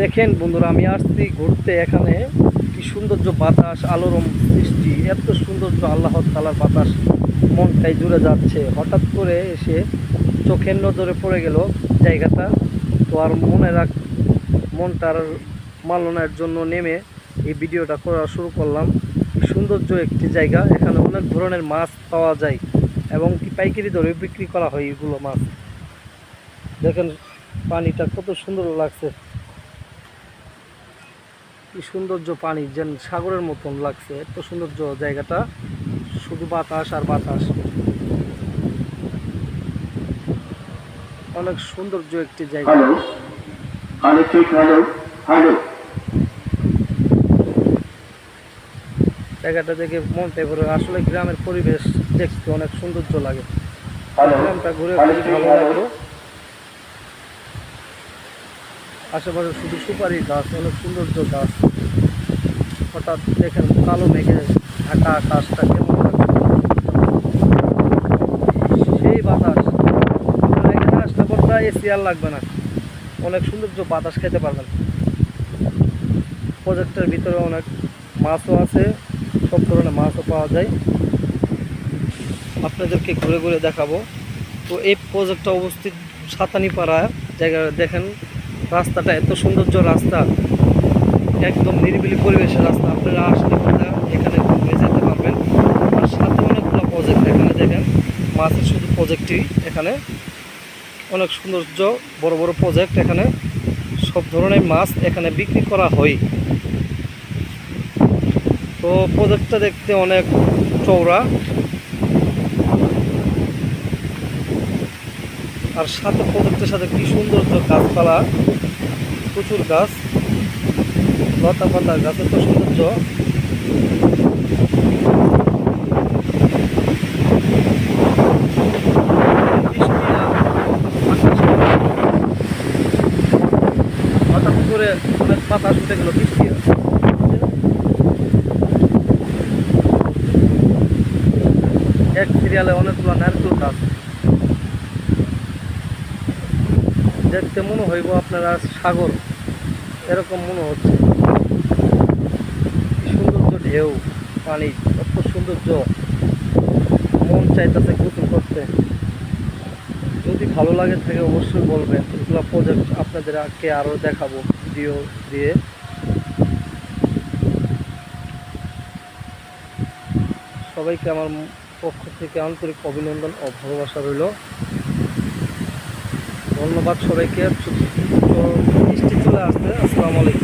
দেখেন বন্ধুরা, আমি আসছি ঘুরতে এখানে। কি সৌন্দর্য বাতাস আলোরম সৃষ্টি, এত সৌন্দর্য, আল্লাহ তালার বাতাস মনটাই জুড়ে যাচ্ছে। হঠাৎ করে এসে চোখের নজরে পড়ে গেল জায়গাটা। তো আর মনে রাখ মনটার মালনের জন্য নেমে এই ভিডিওটা করা শুরু করলাম। সৌন্দর্য একটি জায়গা, এখানে অনেক ধরনের মাছ পাওয়া যায় এবং কি পাইকারি দরে বিক্রি করা হয় এগুলো মাছ। দেখেন, পানিটা কত সুন্দর লাগছে। কি সৌন্দর্য পানি যেন সাগরের মতন লাগছে এত সৌন্দর্য জায়গাটা শুধু বাতাস আর বাতাস। অনেক সৌন্দর্য একটি জায়গা। জায়গাটা দেখে মনটা ভরে আসলে গ্রামের পরিবেশ দেখতে অনেক সৌন্দর্য লাগে। গ্রামটা ঘুরে ভালো লাগল। আশেপাশে শুধু সুপারি গাছ, অনেক সৌন্দর্য গাছ। হঠাৎ দেখেন কালো মেঘে ঢাকা আকাশটা কেমন সেই বাতাস। এখানে আসলে পরটা এসি আর লাগবে না। অনেক সৌন্দর্য বাতাস খেতে পারবেন। প্রজেক্টের ভিতরে অনেক মাছও আছে। সব ধরনের মাছও পাওয়া যায়। আপনাদেরকে ঘুরে ঘুরে দেখাবো। তো এই প্রজেক্টটা অবস্থিত সাতানিপাড়া জায়গা দেখেন। রাস্তাটা এত সৌন্দর্য রাস্তা, একদম নিরিবিলি পরিবেশের রাস্তা। আপনারা আসলে এখানে ঘুরে যেতে পারবেন। আর সাথে অনেকগুলো প্রজেক্ট এখানে দেখেন মাছের শুধু প্রজেক্টই এখানে। অনেক সৌন্দর্য, বড় বড় প্রজেক্ট এখানে। সব ধরনের মাছ এখানে বিক্রি করা হয়। তো প্রজেক্টটা দেখতে অনেক চওড়া। আর সাথে প্রজেক্টের সাথে কি সৌন্দর্য গাছপালা, প্রচুর গাছ, লতা পাতা গাছের তো। সৌন্দর্য হঠাৎ করে অনেক পাতা এক সিরিয়ালে অনেকগুলো নারকেল গাছ। দেখতে মনে হইব আপনারা সাগর, এরকম মনে হচ্ছে। সৌন্দর্য ঢেউ, পানি কত সৌন্দর্য। মন চাইতেছে গোসল করতে। যদি ভালো লাগে থাকে অবশ্যই বলবেন। এগুলো প্রজেক্ট আপনাদেরকে আরও দেখাবো ভিডিও দিয়ে। সবাইকে আমার পক্ষ থেকে আন্তরিক অভিনন্দন ও ভালোবাসা রইল। ধন্যবাদ সবাইকে। মিষ্টি চলে আসতে আসসালামু আলাইকুম।